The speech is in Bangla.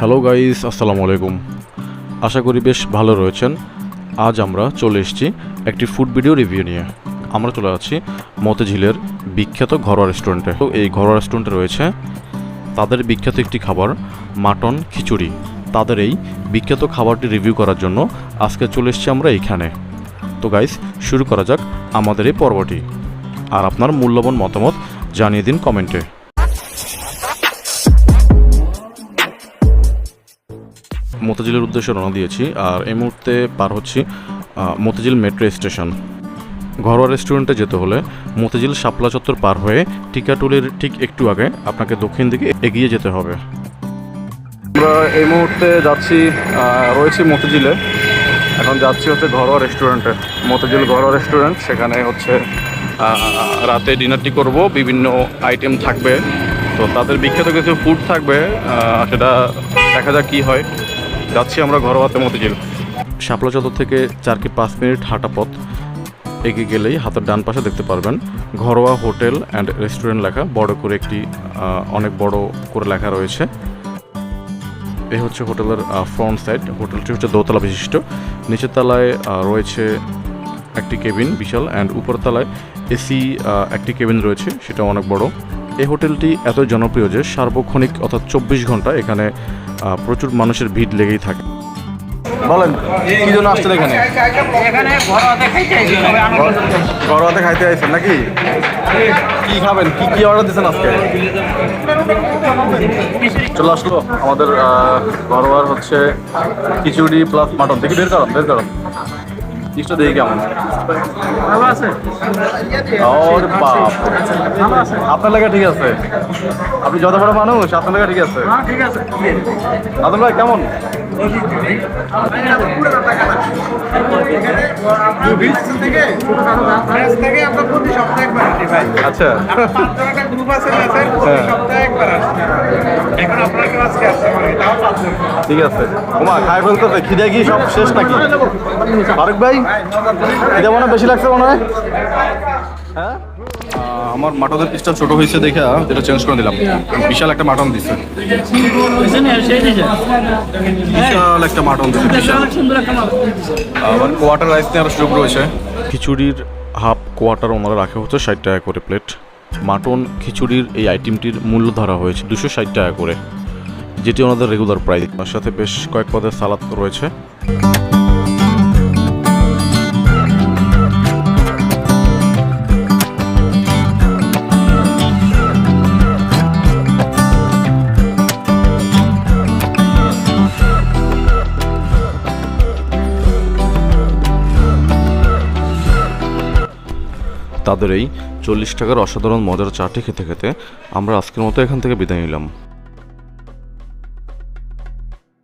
হ্যালো গাইস আসসালামু আলাইকুম আশা করি বেশ ভালো রয়েছেন। আজ আমরা চলে এসেছি একটি ফুড ভিডিও রিভিউ নিয়ে। আমরা চলে যাচ্ছি মতিঝিলের বিখ্যাত ঘরোয়া রেস্টুরেন্টে তো এই ঘরোয়া রেস্টুরেন্টে রয়েছে তাদের বিখ্যাত একটি খাবার, মাটন খিচুড়ি। তাদের এই বিখ্যাত খাবারটি রিভিউ করার জন্য আজকে চলে এসেছি আমরা এইখানে তো গাইস শুরু করা যাক আমাদের এই পর্বটি। আর আপনার মূল্যবান মতামত জানিয়ে দিন কমেন্টে। মতিঝিলের উদ্দেশ্যে রওনা দিয়েছি আর এই মুহূর্তে পার হচ্ছি মতিঝিল মেট্রো স্টেশন। ঘরোয়া রেস্টুরেন্টে যেতে হলে মতিঝিল শাপলা চত্বর পার হয়ে টিকাটুলির ঠিক একটু আগে আপনাকে দক্ষিণ দিকে এগিয়ে যেতে হবে। আমরা এই মুহূর্তে যাচ্ছি রয়েছি মতিঝিলে। এখন যাচ্ছি হচ্ছে ঘরোয়া রেস্টুরেন্টে। মতিঝিল ঘরোয়া রেস্টুরেন্ট, সেখানে হচ্ছে রাতে ডিনারটি করব, বিভিন্ন আইটেম থাকবে। তো তাদের বিখ্যাত কিছু ফুড থাকবে সেটা দেখা যাক কী হয়। যাচ্ছি আমরা ঘরোয়াতে মতিঝিল শাপলা চত্বর থেকে চার কি পাঁচ মিনিট হাঁটা পথ। এগিয়ে গেলেই হাতের ডান পাশে দেখতে পারবেন ঘরোয়া হোটেল অ্যান্ড রেস্টুরেন্ট লেখা। বড় করে একটি অনেক বড় করে লেখা রয়েছে। এ হচ্ছে হোটেলের ফ্রন্ট সাইড হোটেলটি হচ্ছে দোতলা বিশিষ্ট। নিচের তলায় রয়েছে একটি কেবিন বিশাল। অ্যান্ড উপর তলায় এসি একটি কেবিন রয়েছে সেটা অনেক বড়। এই হোটেলটি এত জনপ্রিয় যে সার্বক্ষণিক অর্থাৎ চব্বিশ ঘণ্টা এখানে প্রচুর মানুষের ভিড় লেগেই থাকে। বলেন কি জন্য আসছেন এখানে? ঘরোয়াতে খাইতে আইছেন নাকি? কি খাবেন? কি কি অর্ডার দিচ্ছেন আজকে? চলে আসলো আমাদের ঘরোয়ার হচ্ছে খিচুড়ি প্লাস মাটন দেখি বের করুন বের করুন জিনিসটা দেখি কেমন ভালো আছে ওরে বাপ আপনার লাগা ঠিক আছে আপনি যত বড় মানুষ আপনার লাগা ঠিক আছে ঠিক আছে আদম ভাই কেমন আচ্ছা গ্রুপ আছে ঠিক আছে। ওমা, খাই ফেলতেছে খিদে কি সব শেষ নাকি? ফারুক ভাই, খিদে মনে বেশি লাগছে মনে হয়? হ্যাঁ? আমার মাটনের পিসটা ছোট হয়েছে দেখে যেটা চেঞ্জ করে দিলাম বিশাল একটা মাটন দিচ্ছে বিশাল একটা মাটন আবার কোয়াটার রাইস নেওয়ার সুযোগ রয়েছে। খিচুড়ির হাফ কোয়াটার ওনারা রাখা হচ্ছে ষাট টাকা করে প্লেট মাটন, খিচুড়ির এই আইটেমটির মূল্য ধরা হয়েছে দুশো ষাট টাকা করে। যেটি ওনাদের রেগুলার প্রাইস তার সাথে বেশ কয়েক পদের সালাদ রয়েছে। তাদের এই চল্লিশ টাকার অসাধারণ মজার চাটি খেতে খেতে আমরা আজকের মতো এখান থেকে বিদায় নিলাম।